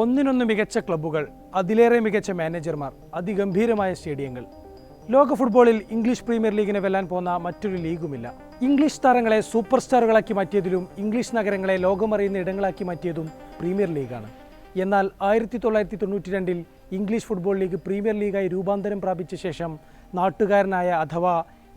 ഒന്നിനൊന്ന് മികച്ച ക്ലബ്ബുകൾ അതിലേറെ മികച്ച മാനേജർമാർ അതിഗംഭീരമായ സ്റ്റേഡിയങ്ങൾ. ലോക ഫുട്ബോളിൽ ഇംഗ്ലീഷ് പ്രീമിയർ ലീഗിനെ വെല്ലാൻ പോന്ന മറ്റൊരു ലീഗുമില്ല. ഇംഗ്ലീഷ് താരങ്ങളെ സൂപ്പർ സ്റ്റാറുകളാക്കി മാറ്റിയതിലും ഇംഗ്ലീഷ് നഗരങ്ങളെ ലോകമറിയുന്ന ഇടങ്ങളാക്കി മാറ്റിയതും പ്രീമിയർ ലീഗാണ്. എന്നാൽ ആയിരത്തി തൊള്ളായിരത്തി തൊണ്ണൂറ്റി രണ്ടിൽ ഇംഗ്ലീഷ് ഫുട്ബോൾ ലീഗ് പ്രീമിയർ ലീഗായി രൂപാന്തരം പ്രാപിച്ച ശേഷം നാട്ടുകാരനായ അഥവാ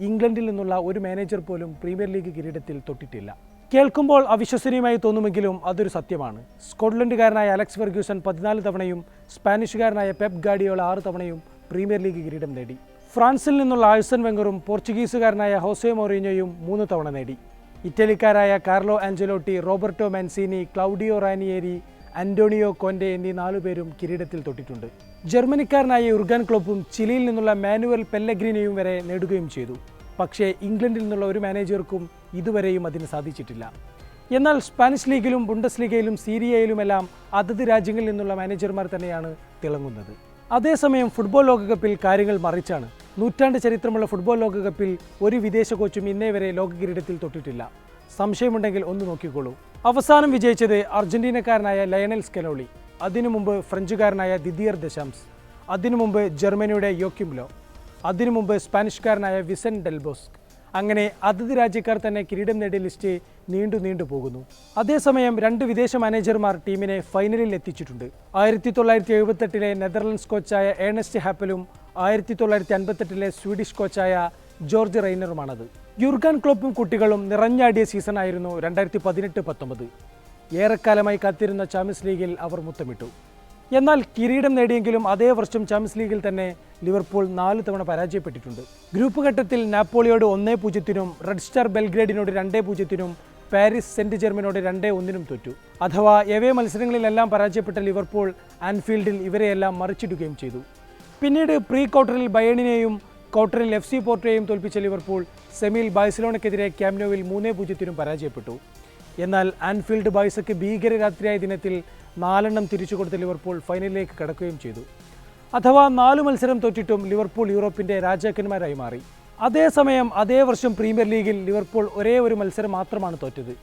ഇംഗ്ലണ്ടിൽ നിന്നുള്ള ഒരു മാനേജർ പോലും പ്രീമിയർ ലീഗ് കിരീടത്തിൽ തൊട്ടിട്ടില്ല. കേൾക്കുമ്പോൾ അവിശ്വസനീയമായി തോന്നുമെങ്കിലും അതൊരു സത്യമാണ്. സ്കോട്ട്ലൻഡുകാരനായ അലക്സ് ഫെർഗ്യൂസൺ പതിനാല് തവണയും സ്പാനിഷുകാരനായ പെപ് ഗാഡിയോള ആറ് തവണയും പ്രീമിയർ ലീഗ് കിരീടം നേടി. ഫ്രാൻസിൽ നിന്നുള്ള ആയുസൻ വെങ്കറും പോർച്ചുഗീസുകാരനായ ഹോസെ മൊറീനോയും മൂന്ന് തവണ നേടി. ഇറ്റലിക്കാരായ Carlo Ancelotti Roberto Mancini Claudio Ranieri Antonio Conte എന്നീ നാലുപേരും കിരീടത്തിൽ തൊട്ടിട്ടുണ്ട്. ജർമ്മനിക്കാരനായ യുർഗൻ ക്ലോപ്പും ചിലിയിൽ നിന്നുള്ള മാനുവൽ പെല്ലഗ്രീനയും വരെ നേടുകയും ചെയ്തു. പക്ഷേ ഇംഗ്ലണ്ടിൽ നിന്നുള്ള ഒരു മാനേജർക്കും ഇതുവരെയും അതിന് സാധിച്ചിട്ടില്ല. എന്നാൽ സ്പാനിഷ് ലീഗിലും ബുണ്ടസ് ലീഗയിലും സീരിയയിലുമെല്ലാം അതത് രാജ്യങ്ങളിൽ നിന്നുള്ള മാനേജർമാർ തന്നെയാണ് തിളങ്ങുന്നത്. അതേസമയം ഫുട്ബോൾ ലോകകപ്പിൽ കാര്യങ്ങൾ മറിച്ചാണ്. നൂറ്റാണ്ട് ചരിത്രമുള്ള ഫുട്ബോൾ ലോകകപ്പിൽ ഒരു വിദേശ കോച്ചും ഇന്നേ വരെ ലോക കിരീടത്തിൽ തൊട്ടിട്ടില്ല. സംശയമുണ്ടെങ്കിൽ ഒന്ന് നോക്കിക്കോളൂ. അവസാനം വിജയിച്ചത് അർജന്റീനക്കാരനായ ലയണൽ സ്കെനോളി അതിനു മുമ്പ് ഫ്രഞ്ചുകാരനായ ദിദിയർ ദശാംസ് അതിനു മുമ്പ് ജർമ്മനിയുടെ യോക്കിംലോ അതിനു മുമ്പ് സ്പാനിഷ്കാരനായ വിസൻ ഡെൽബോസ്ക് അങ്ങനെ അതത് രാജ്യക്കാർ തന്നെ കിരീടം നേടിയ ലിസ്റ്റ് നീണ്ടു നീണ്ടു പോകുന്നു. അതേസമയം രണ്ട് വിദേശ മാനേജർമാർ ടീമിനെ ഫൈനലിൽ എത്തിച്ചിട്ടുണ്ട്. ആയിരത്തി തൊള്ളായിരത്തി എഴുപത്തെട്ടിലെ നെതർലൻഡ്സ് കോച്ചായ ഏണസ്റ്റ് ഹാപ്പലും ആയിരത്തി തൊള്ളായിരത്തി അൻപത്തെട്ടിലെ സ്വീഡിഷ് കോച്ചായ ജോർജ് റൈനറുമാണത്. യുർഗാൻ ക്ലോപ്പും കുട്ടികളും നിറഞ്ഞാടിയ സീസണായിരുന്നു രണ്ടായിരത്തി പതിനെട്ട് പത്തൊമ്പത്. ഏറെക്കാലമായി കാത്തിരുന്ന ചാമ്പ്യൻസ് ലീഗിൽ അവർ മുത്തമിട്ടു. എന്നാൽ കിരീടം നേടിയെങ്കിലും അതേ വർഷം ചാമ്പ്യൻസ് ലീഗിൽ തന്നെ ലിവർപൂൾ നാല് തവണ പരാജയപ്പെട്ടിട്ടുണ്ട്. ഗ്രൂപ്പ് ഘട്ടത്തിൽ നാപ്പോളിയോട് ഒന്നേ പൂജ്യത്തിനും റെഡ് സ്റ്റാർ ബെൽഗ്രേഡിനോട് രണ്ടേ പൂജ്യത്തിനും പാരീസ് സെന്റ് ജർമ്മനോട് രണ്ടേ ഒന്നിനും തോറ്റു. അഥവാ എവേ മത്സരങ്ങളിലെല്ലാം പരാജയപ്പെട്ട ലിവർപൂൾ ആൻഫീൽഡിൽ ഇവരെയെല്ലാം മറിച്ചിടുകയും ചെയ്തു. പിന്നീട് പ്രീ ക്വാർട്ടറിൽ ബയണിനെയും ക്വാർട്ടറിൽ എഫ് സി പോർട്ടോയെയും തോൽപ്പിച്ച ലിവർപൂൾ സെമിയിൽ ബാഴ്സലോണയ്ക്കെതിരെ ക്യാമ്നോവിൽ മൂന്നേ പൂജ്യത്തിനും പരാജയപ്പെട്ടു. എന്നാൽ ആൻഫീൽഡ് ബായ്സയ്ക്ക് ഭീകരരാത്രിയായ ദിനത്തിൽ നാലെണ്ണം തിരിച്ചു കൊടുത്ത ലിവർപൂൾ ഫൈനലിലേക്ക് കടക്കുകയും ചെയ്തു. അഥവാ നാല് മത്സരം തോറ്റിട്ടും ലിവർപൂൾ യൂറോപ്പിന്റെ രാജാക്കന്മാരായി മാറി. അതേസമയം അതേ വർഷം പ്രീമിയർ ലീഗിൽ ലിവർപൂൾ ഒരേ ഒരു മത്സരം മാത്രമാണ് തോറ്റത്.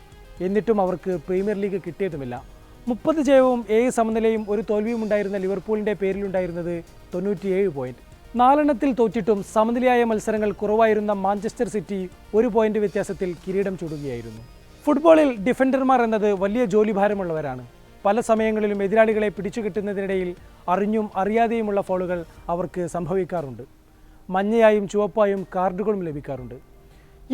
എന്നിട്ടും അവർക്ക് പ്രീമിയർ ലീഗ് കിട്ടിയതുമില്ല. മുപ്പത് ജയവും ഏഴ് സമനിലയും ഒരു തോൽവിയും ഉണ്ടായിരുന്ന ലിവർപൂളിന്റെ പേരിലുണ്ടായിരുന്നത് തൊണ്ണൂറ്റിയേഴ് പോയിന്റ് നാലെണ്ണത്തിൽ തോറ്റിട്ടും സമനിലയായ മത്സരങ്ങൾ കുറവായിരുന്ന മാഞ്ചസ്റ്റർ സിറ്റി ഒരു പോയിന്റ് വ്യത്യാസത്തിൽ കിരീടം ചൂടുകയായിരുന്നു. ഫുട്ബോളിൽ ഡിഫൻഡർമാർ എന്നത് വലിയ ജോലി ഭാരമുള്ളവരാണ് പല സമയങ്ങളിലും എതിരാളികളെ പിടിച്ചു കിട്ടുന്നതിനിടയിൽ അറിഞ്ഞും അറിയാതെയുമുള്ള ഫോളുകൾ അവർക്ക് സംഭവിക്കാറുണ്ട്. മഞ്ഞയായും ചുവപ്പായും കാർഡുകളും ലഭിക്കാറുണ്ട്.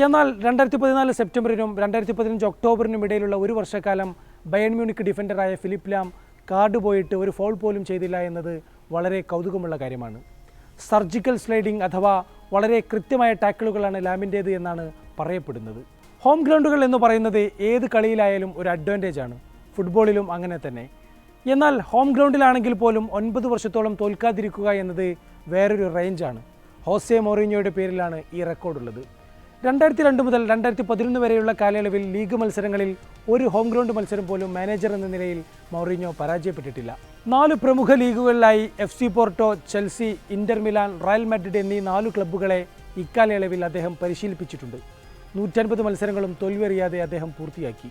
എന്നാൽ രണ്ടായിരത്തി പതിനാല് സെപ്റ്റംബറിനും രണ്ടായിരത്തി പതിനഞ്ച് ഒക്ടോബറിനും ഇടയിലുള്ള ഒരു വർഷക്കാലം ബയൺ മ്യൂണിക് ഡിഫൻഡറായ ഫിലിപ്പ് ലാം കാർഡ് പോയിട്ട് ഒരു ഫോൾ പോലും ചെയ്തില്ല എന്നത് വളരെ കൗതുകമുള്ള കാര്യമാണ്. സർജിക്കൽ സ്ലൈഡിംഗ് അഥവാ വളരെ കൃത്യമായ ടാക്കിളുകളാണ് ലാമിന്റേത് എന്നാണ് പറയപ്പെടുന്നത്. ഹോം ഗ്രൗണ്ടുകൾ എന്ന് പറയുന്നത് ഏത് കളിയിലായാലും ഒരു അഡ്വാന്റേജ് ആണ്. ഫുട്ബോളിലും അങ്ങനെ തന്നെ. എന്നാൽ ഹോം ഗ്രൗണ്ടിലാണെങ്കിൽ പോലും ഒൻപത് വർഷത്തോളം തോൽക്കാതിരിക്കുക എന്നത് വേറൊരു റേഞ്ചാണ് ഹോസെ മൊറീഞ്ഞോയുടെ പേരിലാണ് ഈ റെക്കോർഡുള്ളത് രണ്ടായിരത്തി രണ്ട് മുതൽ രണ്ടായിരത്തി പതിനൊന്ന് വരെയുള്ള കാലയളവിൽ ലീഗ് മത്സരങ്ങളിൽ ഒരു ഹോം ഗ്രൗണ്ട് മത്സരം പോലും മാനേജർ എന്ന നിലയിൽ മൗറിഞ്ഞോ പരാജയപ്പെട്ടിട്ടില്ല. നാല് പ്രമുഖ ലീഗുകളിലായി F C Porto Chelsea Inter Milan Real Madrid എന്നീ നാല് ക്ലബ്ബുകളെ ഇക്കാലയളവിൽ അദ്ദേഹം പരിശീലിപ്പിച്ചിട്ടുണ്ട്. നൂറ്റൻപത് മത്സരങ്ങളും തോൽവിയറിയാതെ അദ്ദേഹം പൂർത്തിയാക്കി.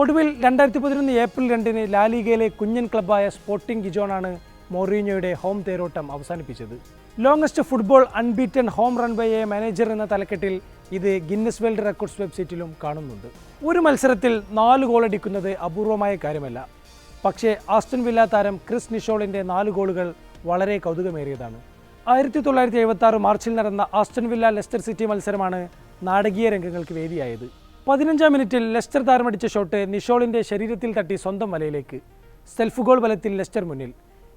ഒടുവിൽ രണ്ടായിരത്തി പതിനൊന്ന് ഏപ്രിൽ രണ്ടിന് ലാലിഗയിലെ കുഞ്ഞൻ ക്ലബ്ബായ സ്പോർട്ടിംഗ് ഗിജോണാണ് മൊറീനോയുടെ ഹോം തേരോട്ടം അവസാനിപ്പിച്ചത്. Longest football unbeaten home run by a manager എന്ന തലക്കെട്ടിൽ ഇത് ഗിന്നസ് വേൾഡ് റെക്കോർഡ്സ് വെബ്സൈറ്റിലും കാണുന്നുണ്ട്. ഒരു മത്സരത്തിൽ നാല് ഗോളടിക്കുന്നത് അപൂർവമായ കാര്യമല്ല. പക്ഷേ ആസ്റ്റൻ വില്ല താരം ക്രിസ് നിഷോളിന്റെ നാല് ഗോളുകൾ വളരെ കൗതുകമേറിയതാണ്. ആയിരത്തി തൊള്ളായിരത്തി എഴുപത്തി ആറ് മാർച്ചിൽ നടന്ന ആസ്റ്റൻ വില്ല ലെസ്റ്റർ സിറ്റി മത്സരമാണ് നാടകീയ രംഗങ്ങൾക്ക് വേദിയായത്. പതിനഞ്ചാം മിനിറ്റിൽ ലെസ്റ്റർ താരമടിച്ച ഷോട്ട് നിഷോളിന്റെ ശരീരത്തിൽ തട്ടി സ്വന്തം വലയിലേക്ക്. സെൽഫ് ഗോൾ ബലത്തിൽ ലെസ്റ്റർ മുന്നിൽ.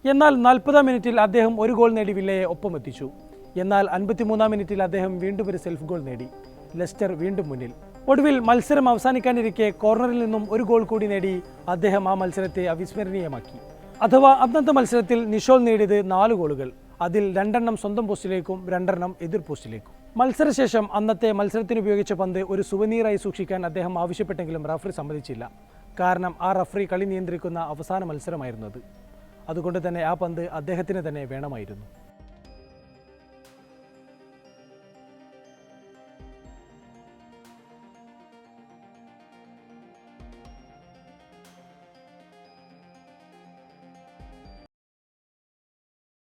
എന്നാൽ നാൽപ്പതാം മിനിറ്റിൽ അദ്ദേഹം ഒരു ഗോൾ നേടി വില്ലയെ ഒപ്പമെത്തിച്ചു എന്നാൽ അൻപത്തിമൂന്നാം മിനിറ്റിൽ അദ്ദേഹം വീണ്ടും ഒരു സെൽഫ് ഗോൾ നേടി. ലെസ്റ്റർ വീണ്ടും മുന്നിൽ. ഒടുവിൽ മത്സരം അവസാനിക്കാനിരിക്കെ കോർണറിൽ നിന്നും ഒരു ഗോൾ കൂടി നേടി അദ്ദേഹം ആ മത്സരത്തെ അവിസ്മരണീയമാക്കി. അഥവാ അന്നത്തെ മത്സരത്തിൽ നിഷോൾ നേടിയത് നാല് ഗോളുകൾ. അതിൽ രണ്ടെണ്ണം സ്വന്തം പോസ്റ്റിലേക്കും രണ്ടെണ്ണം എതിർ പോസ്റ്റിലേക്കും. മത്സരശേഷം അന്നത്തെ മത്സരത്തിന് ഉപയോഗിച്ച പന്ത് ഒരു സുവനീറായി സൂക്ഷിക്കാൻ അദ്ദേഹം ആവശ്യപ്പെട്ടെങ്കിലും റഫറി സമ്മതിച്ചില്ല. കാരണം ആ റഫറി കളി നിയന്ത്രിക്കുന്ന അവസാന മത്സരമായിരുന്നു അത് അതുകൊണ്ട് തന്നെ ആ പന്ത് അദ്ദേഹത്തിന് തന്നെ വേണമായിരുന്നു.